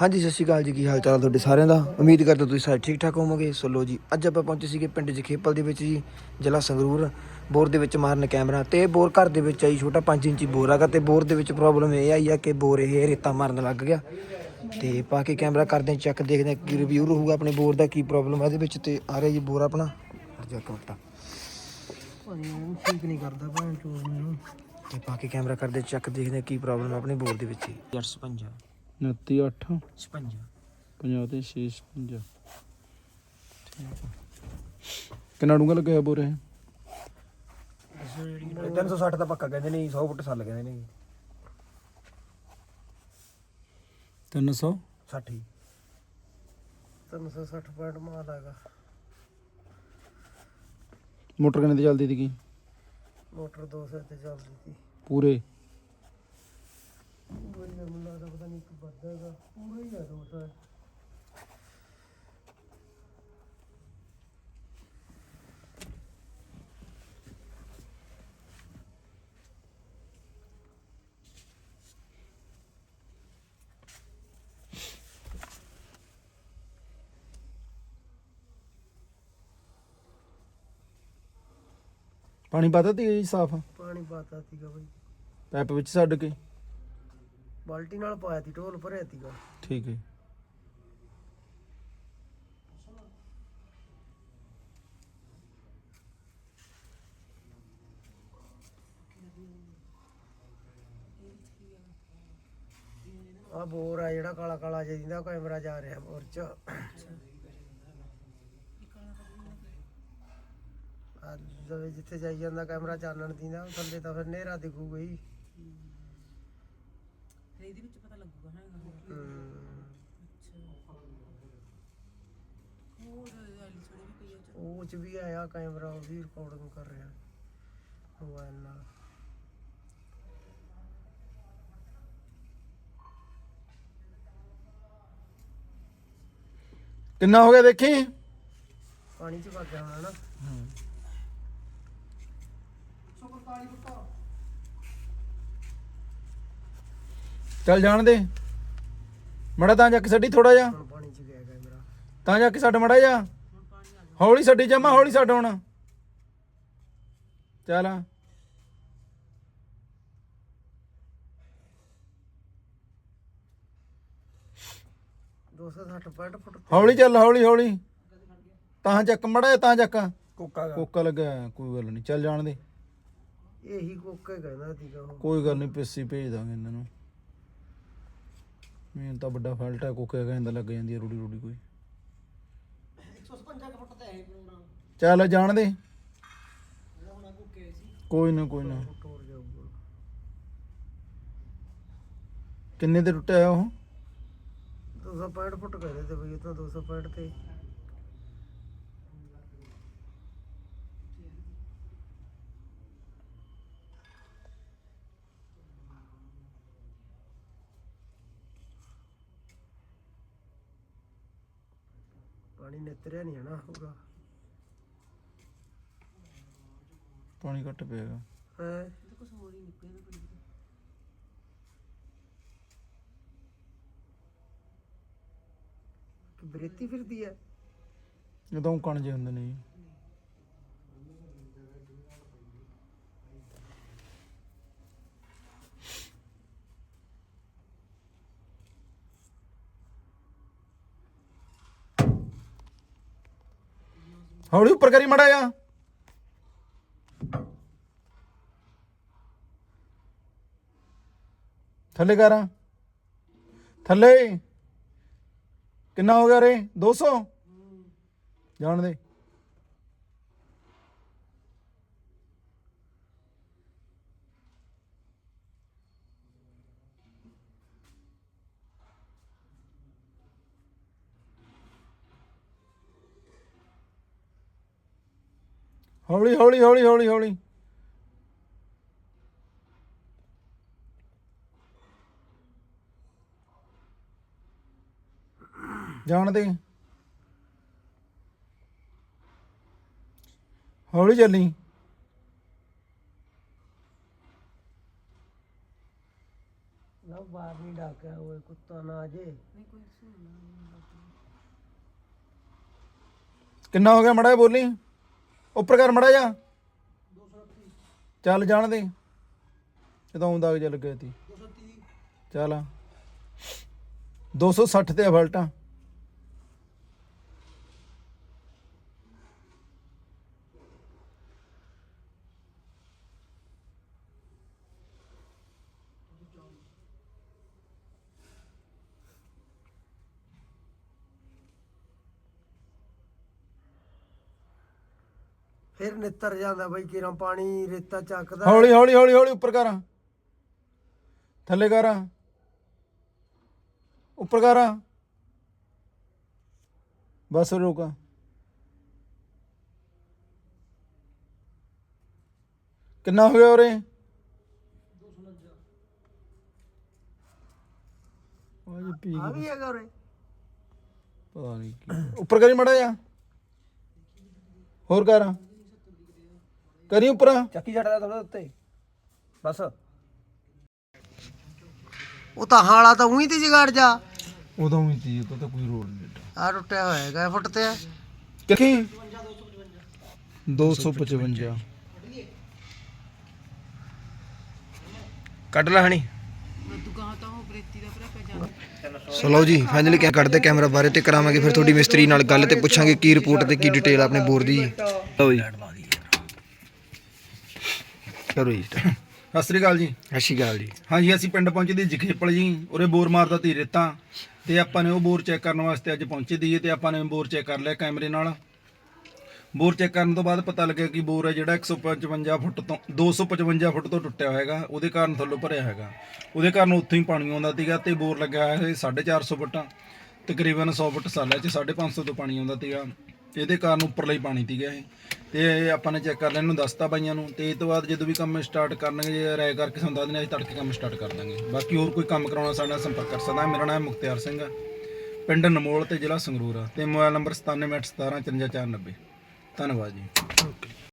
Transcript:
ਹਾਂਜੀ ਸਤਿ ਸ਼੍ਰੀ ਅਕਾਲ ਜੀ। ਕੀ ਹਾਲ ਚਾਲ ਤੁਹਾਡੇ ਸਾਰਿਆਂ ਦਾ? ਉਮੀਦ ਕਰਦਾ ਤੁਸੀਂ ਸਾਰੇ ਠੀਕ ਠਾਕ ਹੋਵੋਗੇ। ਸੋ ਲੋ ਜੀ ਅੱਜ ਆਪਾਂ ਪਹੁੰਚੇ ਸੀਗੇ ਪਿੰਡ ਜਖੇਪਲ ਦੇ ਵਿੱਚ ਜੀ ਜ਼ਿਲ੍ਹਾ ਸੰਗਰੂਰ। ਬੋਰ ਦੇ ਵਿੱਚ ਮਾਰਨ ਕੈਮਰਾ ਤੇ ਇਹ ਬੋਰ ਘਰ ਦੇ ਵਿੱਚ ਆਈ ਛੋਟਾ 5 ਇੰਚੀ ਬੋਰ ਹੈਗਾ ਤੇ ਬੋਰ ਦੇ ਵਿੱਚ ਪ੍ਰੋਬਲਮ ਇਹ ਆਈ ਆ ਕਿ ਬੋਰ ਇਹ ਰੇਤਾ ਮਾਰਨ ਲੱਗ ਗਿਆ। ਤੇ ਪਾ ਕੇ ਕੈਮਰਾ ਕਰਦੇ ਚੈੱਕ ਦੇਖਦੇ ਕੀ ਰਿਵਿਊ ਰਹੂਗਾ ਆਪਣੇ ਬੋਰ ਦਾ ਕੀ ਪ੍ਰੋਬਲਮ ਹੈ ਇਹਦੇ ਵਿੱਚ ਤੇ ਆ ਰਿਹਾ ਜੀ ਬੋਰ ਆਪਣਾ। ਜਾ ਕਮਟਾ ਠੀਕ ਨਹੀਂ ਕਰਦਾ ਭੈਣ ਚੋਦ ਮੈਨੂੰ। ਤੇ ਪਾ ਕੇ ਕੈਮਰਾ ਕਰਦੇ ਚੈੱਕ ਦੇਖਦੇ ਕੀ ਪ੍ਰੋਬਲਮ ਹੈ ਆਪਣੇ ਬੋਰ ਦੇ ਵਿੱਚ 855 29 8 56 50 ਤੇ 6 56 ਕਿੰਨਾ ਡੂੰਗਾ ਲੱਗਿਆ ਬੋਰੇ 360 ਦਾ ਪੱਕਾ ਕਹਿੰਦੇ ਨਹੀਂ 100 ਫੁੱਟ ਸੱਲ ਕਹਿੰਦੇ ਨੇ। 300 60 360 ਪੁਆਇੰਟ ਮਾਰ ਆਗਾ ਮੋਟਰ ਕਿੰਨੇ ਤੇ ਚੱਲਦੀ ਸੀਗੀ? ਮੋਟਰ 200 ਤੇ ਚੱਲਦੀ ਸੀ। ਪੂਰਾ ਹੀ ਮੈਨੂੰ ਲੱਗਦਾ ਪਤਾ ਨਹੀਂ ਇੱਕ ਵੱਧੇਗਾ ਪੂਰਾ ਹੀ ਆ 200 ਪਾਣੀ ਪਾਤਾ ਤੀ ਜੀ ਸਾਫ਼? ਪਾਣੀ ਪਾਤਾ ਸੀਗਾ ਬਈ। ਪੈਪ ਵਿੱਚ ਛੱਡ ਕੇ? ਬਾਲਟੀ ਨਾਲ ਪਾਇਆ ਸੀ ਢੋਲ ਭਰਿਆ ਸੀਗਾ ਠੀਕ ਹੈ। ਆ ਬੋਰ ਆ ਜਿਹੜਾ ਕਾਲਾ ਕਾਲਾ ਜਿਹਾ ਦਿੰਦਾ ਕੈਮਰਾ ਜਾ ਰਿਹਾ ਬੋਰ ਚ। ਆ ਜਦੋਂ ਜਿੱਥੇ ਜਾਈ ਜਾਂਦਾ ਕੈਮਰਾ ਚਾਨਣ ਦਿੰਦਾ ਥੱਲੇ ਤਾਂ ਫਿਰ ਹਨੇਰਾ ਦਿਖੂਗਾ ਹੀ ਇਹਦੇ ਵਿੱਚ ਪਤਾ ਲੱਗੂਗਾ ਨਾ ਹਮ, ਹੋਰ ਐਲੀ ਛੋੜੀ ਵੀ ਪਈ ਆ ਚ। ਉਹ ਚ ਵੀ ਆਇਆ ਕੈਮਰਾ ਉਹ ਵੀ ਰਿਕਾਰਡਿੰਗ ਕਰ ਰਿਹਾ। ਮੋਬਾਈਲ ਨਾਲ ਕਿੰਨਾ ਹੋ ਗਿਆ ਦੇਖੀ? ਪਾਣੀ ਚ ਵਗ ਗਿਆ ਹੋਣਾ ਨਾ। ਚੱਲ ਜਾਣ ਦੇ। ਮੜਾ ਤਾਂ ਜਾ ਕੇ ਛੱਡੀ ਥੋੜਾ ਜਿਹਾ। ਹੁਣ ਪਾਣੀ ਚ ਗਿਆ ਕੈਮਰਾ ਤਾਂ ਜਾ ਕੇ ਛੱਡ ਮੜਾ ਜਾ ਹੌਲੀ ਛੱਡੀ ਜਮਾ ਹੌਲੀ ਛੱਡ ਹੁਣ। ਚੱਲ। 260 65 ਫੁੱਟ ਤੇ। ਹੌਲੀ ਚੱਲ ਹੌਲੀ ਹੌਲੀ। ਤਾਂ ਚੱਕ ਮੜਾ ਤਾਂ ਚੱਕ। ਕੋਕਾ ਗਾ ਕੋਕਾ ਲੱਗਾ ਕੋਈ ਗੱਲ ਨਹੀਂ ਚੱਲ ਜਾਣ ਦੇ। ਇਹੀ ਕੋਕਾ ਹੀ ਕਹਿੰਦਾ ਸੀਗਾ ਉਹ। ਕੋਈ ਗੱਲ ਨਹੀਂ ਪਿੱਸੀ ਭੇਜ ਦਾਂਗੇ ਇਹਨਾਂ ਨੂੰ। ਮੇਨ ਤਾਂ ਵੱਡਾ ਫਾਲਟ ਹੈ ਕੋਕੇ ਕਹਿੰਦਾ ਲੱਗ ਜਾਂਦੀ ਹੈ ਰੂੜੀ ਰੂੜੀ ਕੋਈ। 155 ਫੁੱਟ ਤੇ ਹੈ ਚੱਲ ਜਾਣ ਦੇ। ਹੁਣ ਕੋਕੇ ਸੀ। ਕੋਈ ਨਾ ਕੋਈ ਨਾ। ਟੋਰ ਜਾਊਗਾ। ਕਿੰਨੇ ਤੇ ਟੁੱਟਿਆ ਉਹ? 265 ਫੁੱਟ ਕਹਿੰਦੇ ਤੇ ਬਈ ਇਹ ਤਾਂ 265 ਤੇ। ਪਾਣੀ ਨਿਤਰਿਆ ਨਹੀਂ ਹੈ ਨਾ ਹੋਊਗਾ ਪਾਣੀ ਘੱਟ ਪਿਆਗਾ ਹੈ? ਇਹ ਕੁਝ ਹੋਰ ਹੀ ਨਿਕਲਿਆ ਨਾ ਬੜੀ ਕਿ ਬਰੇਤੀ ਫਿਰਦੀ ਹੈ ਜਦੋਂ ਕਣ ਜੇ ਹੁੰਦੇ ਨੇ ਜੀ। ਹੌਲੀ ਉੱਪਰ ਕਰੀ ਮੜਾ ਜਾ ਥੱਲੇ ਕਰਾਂ। ਥੱਲੇ। ਕਿੰਨਾ ਹੋ ਗਿਆ ਰੇ? 200 ਜਾਣ ਦੇ। ਹੌਲੀ ਹੌਲੀ ਹੌਲੀ ਹੌਲੀ ਹੌਲੀ। ਜਾਣ ਦੇ। ਹੌਲੀ ਚੱਲੀ। ਲਓ ਬਾਹਰ ਨਹੀਂ ਡਾਕਿਆ ਓਏ ਕੁੱਤਾ ਨਾ ਆ ਜੇ। ਨਹੀਂ ਕੋਈ ਸੁਣਨਾ ਕਿੰਨਾ ਹੋ ਗਿਆ ਮੜਾ ਬੋਲੀ? ਉੱਪਰ ਕਰ ਮੜਾ ਜਾ। ਚੱਲ ਜਾਣ ਦੇ। ਜਦੋਂ ਆਉਂਦਾ ਚੱਲ ਗਿਆ ਤੀ 230 ਚੱਲ 260 ਤੇ ਫਲਟਾ ਫਿਰ ਨਿੱਤਰ ਜਾਂਦਾ ਬਈ ਕਿਰਾਂ ਪਾਣੀ ਰੇਤਾ ਚੱਕਦਾ। ਹੌਲੀ ਹੌਲੀ ਹੌਲੀ ਹੌਲੀ ਉੱਪਰ ਕਰ। ਥੱਲੇ ਕਰ। ਉੱਪਰ ਕਰ। ਬਸ ਰੁਕ। ਕਿੰਨਾ ਹੋ ਗਿਆ ਉਰੇ? ਉਹ ਪੀ ਆ ਵੀ ਹੈਗਾ ਉਰੇ। ਪਤਾ ਨਹੀਂ ਕੀ। ਉੱਪਰ ਕਰੀ ਮੜਾ ਜਾ। ਹੋਰ ਕਰ। ਕਰੀ ਉੱਪਰ। ਚੱਕੀ ਛੱਡਦਾ ਥੋੜਾ ਉੱਤੇ। ਬਸ। ਉਹ ਤਾਂ ਹਾਲਾ ਤਾਂ ਉਹੀ ਤੇ ਜਗਾੜ ਜਾ। ਉਦੋਂ ਵੀ ਤੀ ਉਹ ਤਾਂ ਕੋਈ ਰੋਡ ਨਹੀਂ ਆ ਟੁੱਟਿਆ ਹੋਇਆ ਹੈਗਾ ਇਹ ਫੁੱਟ ਤੇ ਆ। ਕਿੱਥੇ? 255 ਕੱਢ ਲੈ ਹਣੀ। ਤੂੰ ਕਹਾ ਤਾਂ ਉਹ ਬਰੇਤੀ ਦਾ ਭਰਾ ਪੈ ਜਾ ਸੋ ਲਓ ਜੀ ਫਾਈਨਲੀ ਕਿਆ ਕੱਢਦੇ ਕੈਮਰਾ ਬਾਰੇ ਤੇ ਕਰਾਵਾਂਗੇ ਫਿਰ ਤੁਹਾਡੀ ਮਿਸਤਰੀ ਨਾਲ ਗੱਲ ਤੇ ਪੁੱਛਾਂਗੇ ਕੀ ਰਿਪੋਰਟ ਤੇ ਕੀ ਡਿਟੇਲ ਆਪਣੇ ਬੋਰ ਦੀ। ਲਓ ਜੀ। ਕਰੋ ਜੀ। ਸਤਿ ਸ੍ਰੀ ਅਕਾਲ ਜੀ। ਸਤਿ ਸ਼੍ਰੀ ਅਕਾਲ ਜੀ। ਹਾਂਜੀ ਅਸੀਂ ਪਿੰਡ ਪਹੁੰਚੇ ਦੀ ਜਖੇਪਲ ਜੀ ਉਰੇ ਬੋਰ ਮਾਰਦਾ ਤੀ ਰੇਤਾ। ਤੇ ਆਪਾਂ ਨੇ ਉਹ ਬੋਰ ਚੈੱਕ ਕਰਨ ਵਾਸਤੇ ਅੱਜ ਪਹੁੰਚੇ ਦੀਏ ਤੇ ਆਪਾਂ ਨੇ ਬੋਰ ਚੈੱਕ ਕਰ ਲਿਆ ਕੈਮਰੇ ਨਾਲ। ਬੋਰ ਚੈੱਕ ਕਰਨ ਤੋਂ ਬਾਅਦ ਪਤਾ ਲੱਗਿਆ ਕਿ ਬੋਰ ਹੈ ਜਿਹੜਾ 155 ਫੁੱਟ ਤੋਂ 255 ਫੁੱਟ ਤੋਂ ਟੁੱਟਿਆ ਹੋਇਆਗਾ ਉਹਦੇ ਕਾਰਨ ਥੱਲੋਂ ਭਰਿਆ ਹੈਗਾ ਉਹਦੇ ਕਾਰਨ ਉੱਥੋਂ ਹੀ ਪਾਣੀ ਆਉਂਦਾ ਸੀਗਾ ਤੇ ਬੋਰ ਲੱਗਿਆ ਹੋਇਆ ਸੀ 450 ਫੁੱਟ। ਤਕਰੀਬਨ 100 ਫੁੱਟ ਸਾਲਾ ਚ 550 ਤੋਂ ਪਾਣੀ ਆਉਂਦਾ ਸੀਗਾ। ਇਹਦੇ ਕਾਰਨ ਉੱਪਰ ਲਈ ਪਾਣੀ ਸੀਗਾ ਇਹ। ਤੇ ਇਹ ਆਪਾਂ ਨੇ ਚੈੱਕ ਕਰ ਲਿਆ, ਇਹਨੂੰ ਦੱਸਤਾ ਬਾਈਆਂ ਨੂੰ। ਤੇ ਇਹ ਤੋਂ ਬਾਅਦ ਜਦੋਂ ਵੀ ਕੰਮ ਸਟਾਰਟ ਕਰਨਗੇ, ਜੇ ਰਾਏ ਕਰਕੇ ਸਾਨੂੰ ਦੱਸ ਦੇਣਾ ਅਸੀਂ ਤੜਕੇ ਕੰਮ ਸਟਾਰਟ ਕਰ ਦਾਂਗੇ। ਬਾਕੀ ਹੋਰ ਕੋਈ ਕੰਮ ਕਰਾਉਣਾ, ਸਾਡੇ ਨਾਲ ਸੰਪਰਕ ਕਰ ਸਕਦਾ। ਮੇਰਾ ਨਾਮ ਮੁਖਤਿਆਰ ਸਿੰਘ ਆ। ਪਿੰਡ ਨਮੋਲ ਤੇ ਜ਼ਿਲ੍ਹਾ ਸੰਗਰੂਰ ਆ। ਤੇ ਮੋਬਾਈਲ ਨੰਬਰ 9781715490 ਧੰਨਵਾਦ ਜੀ। ਓਕੇ।